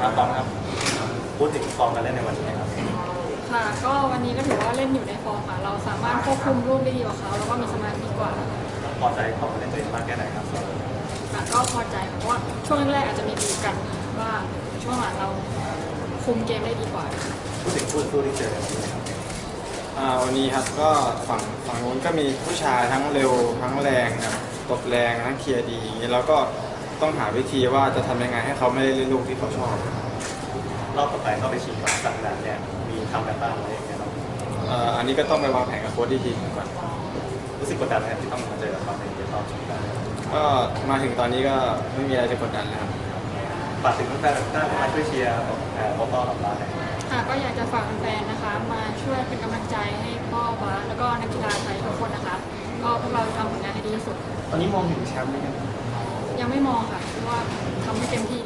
ครับบอลครับพูดถึงฟอร์มการเล่นในวันนี้ครับค่ะ ก็วันนี้ก็ถือว่าเล่นอยู่ในฟอร์มค่ะ เราสามารถควบคุมลูกได้ดีกว่าเขาแล้วก็มีสมาธิกว่าพอใจฟอร์มการเล่นตัวเองมากแค่ไหนครับค่ะก็พอใจค่ะเพราะว่าช่วงแรกๆอาจจะมีดีกันว่างช่วงหลังเราคุมเกมได้ดีกว่าพูดถึงคู่สู้ที่เจอในวันนี้นะครับอ่าวันนี้ครับก็ฝั่งฝั่งนู้นก็มีผู้ชายทั้งเร็วทั้งแรงครับตบแรงทั้งเคลียร์ดีอย่างนี้แล้วก็ ต้องหาวิธีว่าจะทำยังไงให้เขาไม่ได้เล่นลูกที่เขาชอบ รอบต่อไปเข้าไปชิงกับสัปดาห์เนี่ยมีทำกันบ้างอะไรอย่างเงี้ยครับเอ่ออันนี้ก็ต้องไปวางแผนกับโค้ชที่ทีมก่อนรู้สึกกดดันไหมครับที่ต้องมาเจอกับเขาในรอบชิงได้ก็มาถึงตอนนี้ก็ไม่มีอะไรจะกดดันแล้วครับ ฝากถึงแฟนๆท่านมาช่วยเชียร์เอ่อพ่อพ่อของเราหน่อย ค่ะก็อยากจะฝากแฟนๆนะคะ มาช่วยเป็นกำลังใจให้พ่อบาสแล้วก็นักกีฬาไทยทุกคนนะคะ ก็พวกเราทำผลงานให้ดีที่สุด ตอนนี้มองถึงแชมป์ไหมครับ ยังไม่มองค่ะเพราะว่าทำให้เต็มที่